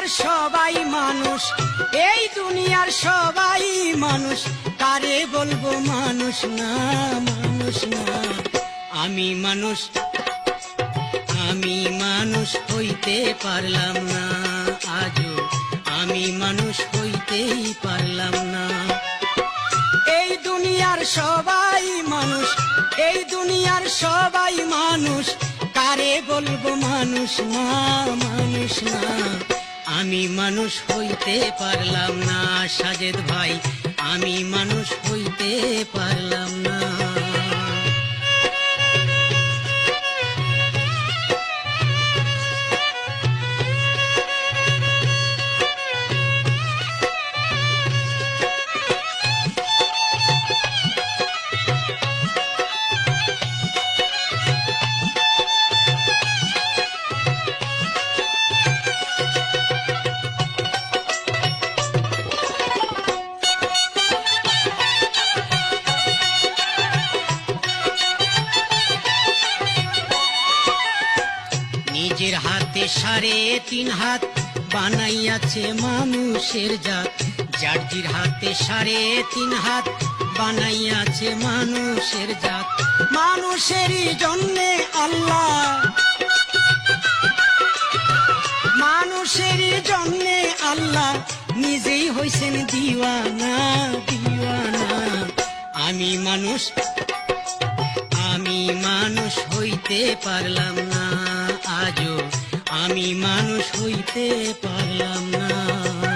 দুনিয়ার সবাই মানুষ, এই দুনিয়ার সবাই মানুষ, কারে বলব মানুষ না মানুষ না। আমি মানুষ আমি মানুষ হইতে পারলাম না, আজও আমি মানুষ হইতেই পারলাম না। এই দুনিয়ার সবাই মানুষ, এই দুনিয়ার সবাই মানুষ, কারে বলব মানুষ না মানুষ না। আমি মানুষ হইতে পারলাম না সাজেদ ভাই। আমি মানুষ হইতে পারলাম না। হাতে সাড়ে তিন হাত বানাইয়াছে মানুষের জাত। জার্জির হাতে সাড়ে তিন হাত বানাইয়াছে মানুষের জাত। মানুষেরই জন্যে আল্লাহ। মানুষেরই জন্যে আল্লাহ। নিজেই হইছেন দিওয়ানা দিওয়ানা। আমি মানুষ আমি মানুষ হইতে পারলাম না আজও। আমি মানুষ হইতে পারলাম না।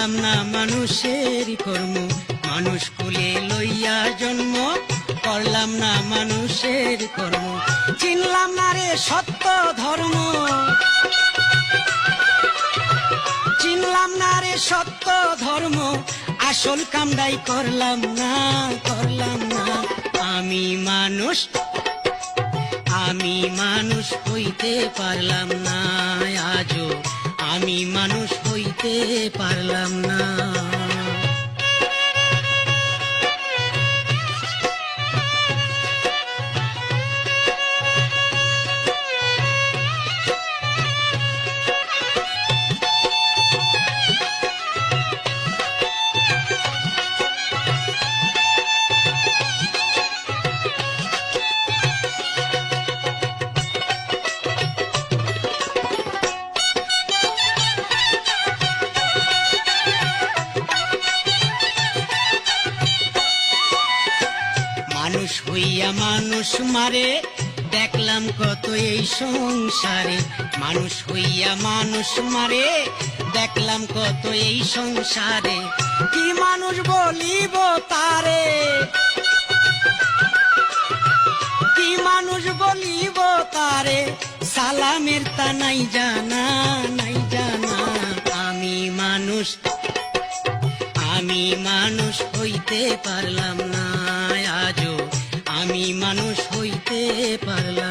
করলাম না, মানুষের কর্ম। মানুষ কুলে লইয়া জন্ম। করলাম না, মানুষের কর্ম। চিনলাম না রে, সত্য ধর্ম। চিনলাম না রে, সত্য ধর্ম। আসল কামডাই করলাম না করলাম না। আমি মানুষ আমি মানুষ হইতে পারলাম না, আজও আমি মানুষ হইতে পারলাম না। হইয়া মানুষ মারে, দেখলাম কত এই সংসারে। মানুষ হইয়া মানুষ মারে, দেখলাম কত এই সংসারে। কি মানুষ বলিব তারে? কি মানুষ বলিব তারে? সালামের তা নাই জানা নাই জানা। আমি মানুষ আমি মানুষ হইতে পারলাম না। আমি মানুষ হইতে পারলাম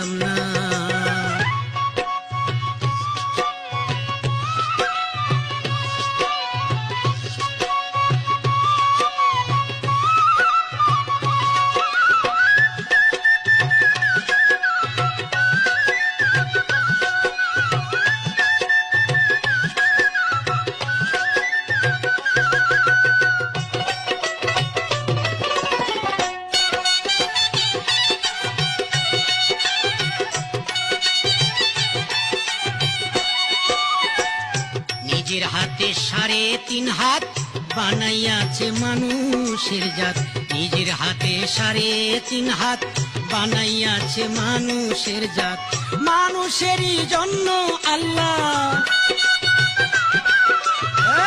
নিজের হাতে সাড়ে তিন হাত বানাইয়াছে মানুষের জাত। নিজের হাতে সাড়ে তিন হাত বানাইয়াছে মানুষের জাত। মানুষেরই জন্য আল্লাহ।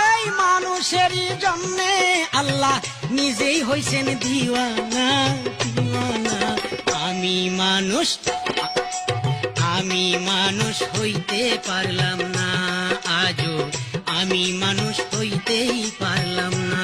এই মানুষেরই জন্যে আল্লাহ নিজেই হইছেন দিওয়ানা দিওয়ানা। আমি মানুষ আমি মানুষ হইতে পারলাম না আজও। আমি মানুষ হইতেই পারলাম না।